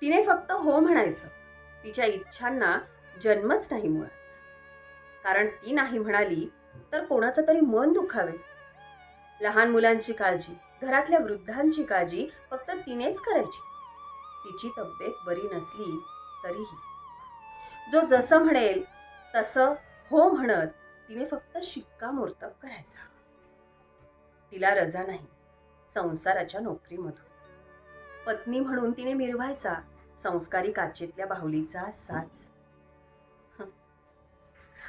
तिने फक्त हो म्हणायचं. तिच्या इच्छांना जन्मच नाही मुळात. कारण ती नाही म्हणाली तर कोणाचं तरी मन दुखावे. लहान मुलांची काळजी घरातल्या वृद्धांची काळजी फक्त तिनेच करायची. तिची तब्येत बरी नसली तरीही. जो जसं म्हणेल तसं हो म्हणत तिने फक्त शिक्कामोर्तब करायचा. तिला रजा नाही संसाराच्या नोकरीमधून. पत्नी म्हणून तिने मिरवायचा. संस्कारी काचेतल्या बाहुलीचा साच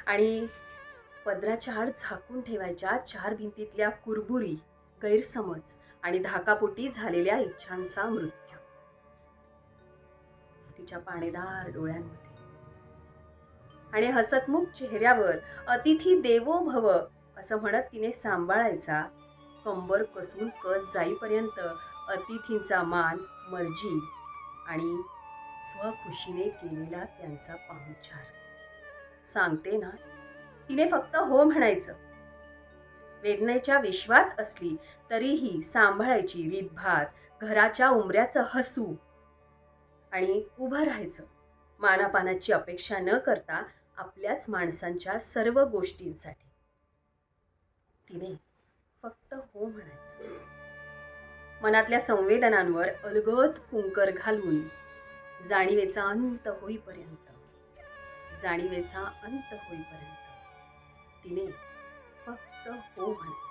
आणि पदराच्या आड झाकून ठेवायच्या चार भिंतीतल्या कुरबुरी गैरसमज आणि धाकापोटी झालेल्या इच्छांचा मृत्यू. तिच्या पाणेदार डोळ्यांमध्ये. आणि हसतमुख चेहऱ्यावर अतिथी देवो भव असं म्हणत तिने सांभाळायचा कंबर कसून कस जाईपर्यंत अतिथींचा मान मर्जी आणि स्वखुशीने केलेला त्यांचा पाहुचार सांगते ना तिने फक्त हो म्हणायचं. वेदनेच्या विश्वात असली तरीही सांभाळायची रीतभात घराच्या उमऱ्याचं हसू आणि उभं राहायचं. मानापानाची अपेक्षा न करता आपल्याच माणसांच्या सर्व गोष्टींसाठी. तिने फक्त हो म्हणायचं. मनातल्या संवेदनांवर अलगद फुंकर घालून जाणीवेचा अंत होईपर्यंत जाणीवेचा अंत होईपर्यंत तिने फक्त हो म्हणायचं.